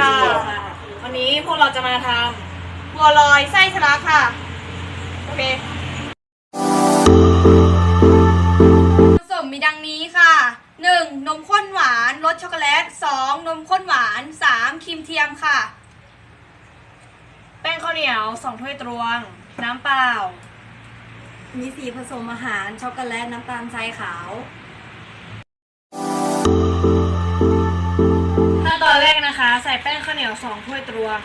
ค่ะ วันนี้พวกเราจะมาทำบัวลอยไส้ชะลักค่ะ โอเคผสมมีดังนี้ค่ะ 1. นมข้นหวานรสช็อกโกแลต 2. นมข้นหวาน 3. ครีมเทียมค่ะ แป้งข้าวเหนียว 2 ถ้วยตวง น้ำเปล่า มีสีผสมอาหารช็อกโกแลตน้ำตาลทรายขาว นแรกนะคะ ใส่แป้งข้าวเหนียวสองถ้วยตวง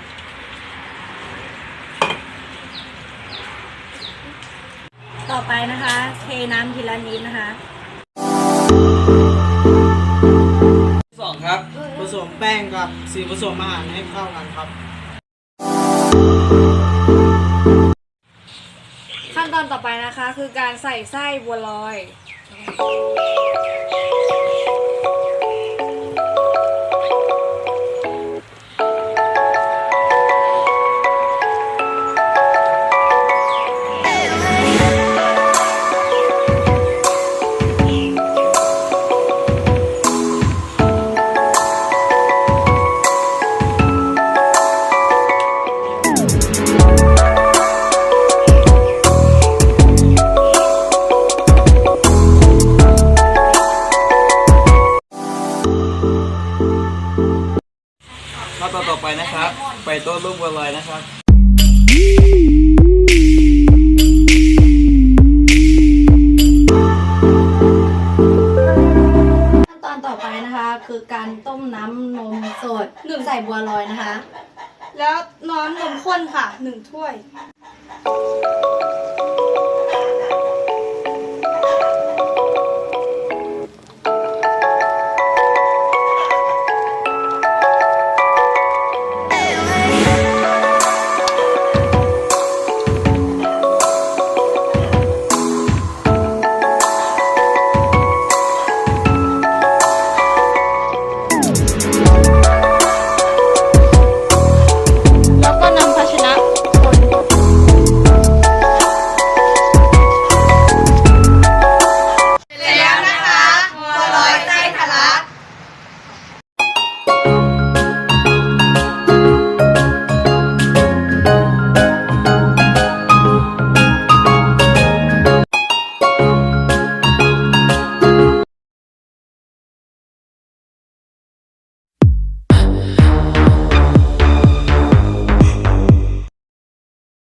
ต่อไปนะคะ เทน้ำทีละนิดนะคะ สองครับ ผสมแป้งกับสีผสมอาหารให้เข้ากันครับ ขั้นตอนต่อไปนะคะ คือการใส่ไส้บัวลอย ตอนต่อไปนะครับ ไปโต๊ะรูปบัวลอยนะครับขั้นตอนต่อไปนะคะ คือการต้มน้ำนมสดหนึ่งใส่บัวลอยนะคะ แล้วน้ำนมข้นค่ะ1ถ้วย